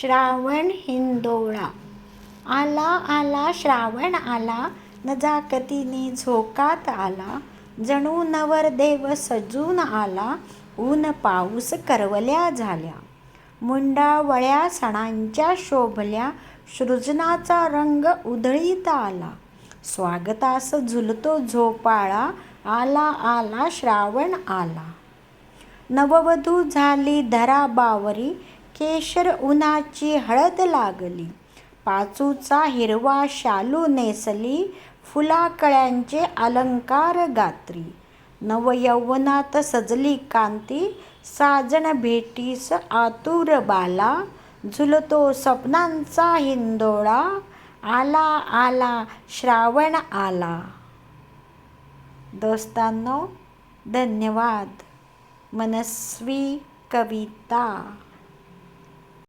श्रावण हिंदोळा. आला आला श्रावण आला. नजाकतीने झोकात आला. जणू नवरदेव सजून आला. ऊन पाऊस करवल्या झाल्या. मुंडावळ्या सणांच्या शोभल्या. सृजनाचा रंग उधळीत आला. स्वागतास झुलतो झोपाळा. आला आला श्रावण आला. नववधू झाली धरा बावरी. केशर उन्हाची हळद लागली. पाचूचा हिरवा शालू नेसली फुलाकळ्यांचे अलंकार गात्री. नवयौवनात सजली कांती साजण भेटीस आतुर बाला. झुलतो स्वप्नांचा हिंदोळा आला आला श्रावण आला. दोस्तांनो धन्यवाद. मनस्वी कविता.